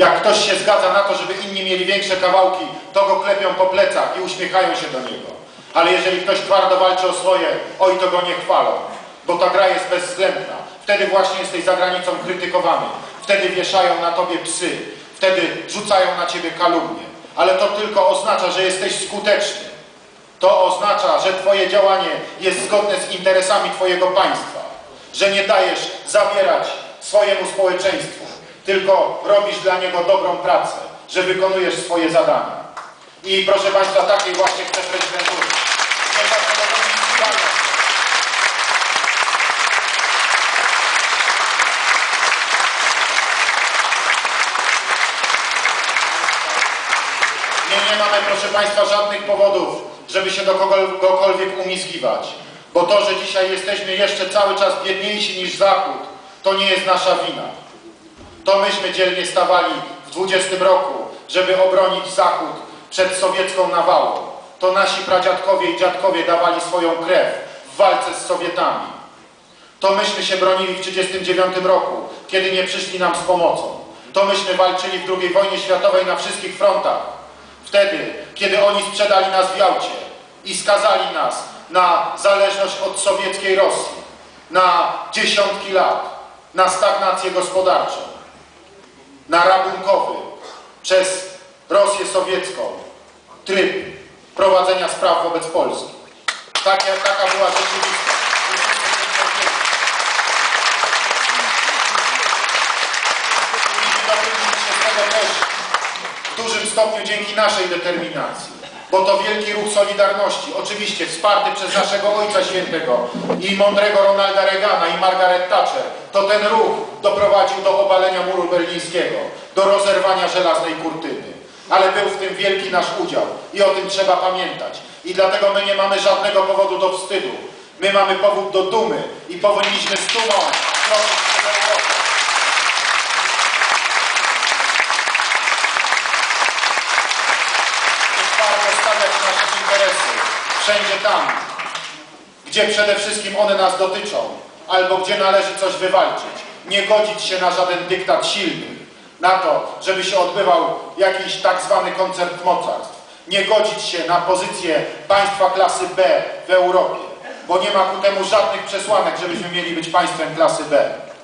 Jak ktoś się zgadza na to, żeby inni mieli większe kawałki, to go klepią po plecach i uśmiechają się do niego. Ale jeżeli ktoś twardo walczy o swoje, oj to go nie chwalą, bo ta gra jest bezwzględna. Wtedy właśnie jesteś za granicą krytykowany. Wtedy wieszają na tobie psy. Wtedy rzucają na ciebie kalumnie. Ale to tylko oznacza, że jesteś skuteczny. To oznacza, że Twoje działanie jest zgodne z interesami Twojego państwa, że nie dajesz zabierać swojemu społeczeństwu, tylko robisz dla niego dobrą pracę, że wykonujesz swoje zadania. I proszę Państwa, takiej właśnie chcę prezydentury. Nie, nie mamy, proszę Państwa, żadnych powodów, żeby się do kogokolwiek umizgiwać. Bo to, że dzisiaj jesteśmy jeszcze cały czas biedniejsi niż Zachód, to nie jest nasza wina. To myśmy dzielnie stawali w 20 roku, żeby obronić Zachód przed sowiecką nawałą. To nasi pradziadkowie i dziadkowie dawali swoją krew w walce z Sowietami. To myśmy się bronili w 1939 roku, kiedy nie przyszli nam z pomocą. To myśmy walczyli w II wojnie światowej na wszystkich frontach. Wtedy, kiedy oni sprzedali nas w Jałcie i skazali nas na zależność od sowieckiej Rosji, na dziesiątki lat, na stagnację gospodarczą, na rabunkowy przez Rosję sowiecką tryb prowadzenia spraw wobec Polski. Taka, taka była rzeczywistość. W dużym stopniu dzięki naszej determinacji. Bo to wielki ruch Solidarności, oczywiście wsparty przez naszego Ojca Świętego i mądrego Ronalda Reagana i Margaret Thatcher, to ten ruch doprowadził do obalenia muru berlińskiego, do rozerwania żelaznej kurtyny. Ale był w tym wielki nasz udział i o tym trzeba pamiętać. I dlatego my nie mamy żadnego powodu do wstydu. My mamy powód do dumy i powinniśmy z dumą kroczyć. twardo nasze interesy wszędzie tam, gdzie przede wszystkim one nas dotyczą, albo gdzie należy coś wywalczyć. Nie godzić się na żaden dyktat silnych, na to, żeby się odbywał jakiś tak zwany koncert mocarstw. Nie godzić się na pozycję państwa klasy B w Europie, bo nie ma ku temu żadnych przesłanek, żebyśmy mieli być państwem klasy B.